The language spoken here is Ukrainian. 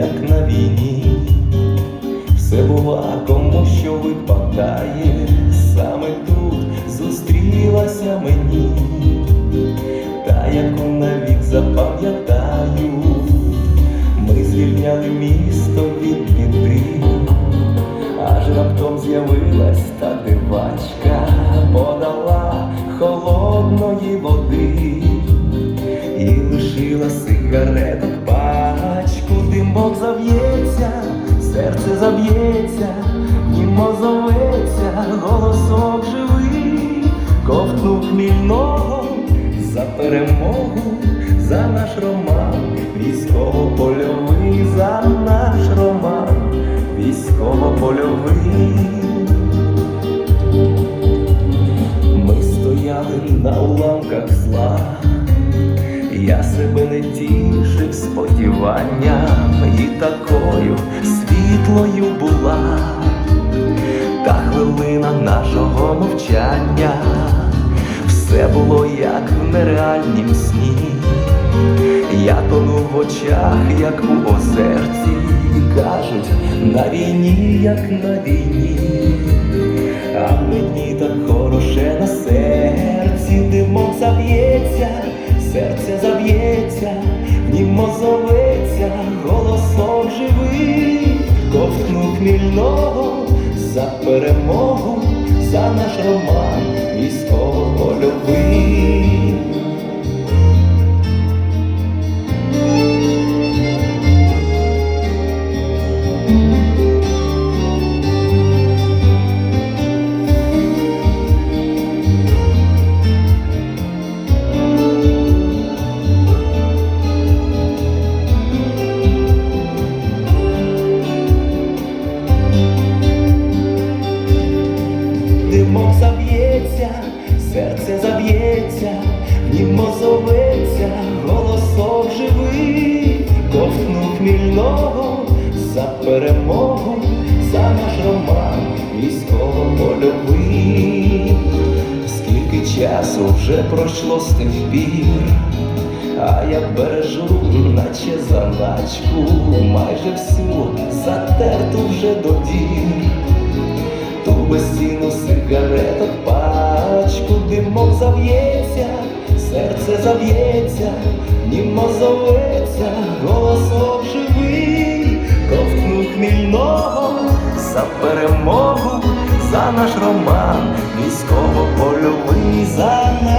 як на війні, все бува, кому що випадає, саме тут зустрілася мені, та яку навік запам'ятаю, ми звільняли місто від біди, аж раптом з'явилась та дивачка, подала холодної води. І лишила сигареток пачку, зав'ється, серце заб'ється, німо зоветься, голосок живий, ковтнув хмільного за перемогу, за наш роман, військово-польовий, за наш роман, військово-польовий. Ми стояли на уламках я себе не тішив сподіванням, і такою світлою була. Та хвилина нашого мовчання, все було як в нереальнім сні. Я тонув в очах, як у озерці, кажуть, на війні, як на війні, а мені так хороше на серці, димок заб'ється, серце заб'ється, німо зоветься, голосок живий, ковтну хмільного за перемогу, за наш роман військово-польовий. Димок заб'ється, серце заб'ється, німо зоветься, голосок живий, ковтнув хмільного за перемогу, за наш роман військово-польовий. Скільки часу вже пройшло з тих пір, а я бережу, наче заначку, майже всю затерту вже до дір безцінну сигареток пачку, димок зав'ється, серце заб'ється, німо зоветься, голосок живий, ковтнув хмільного за перемогу, за наш роман, військово-польовий, за наш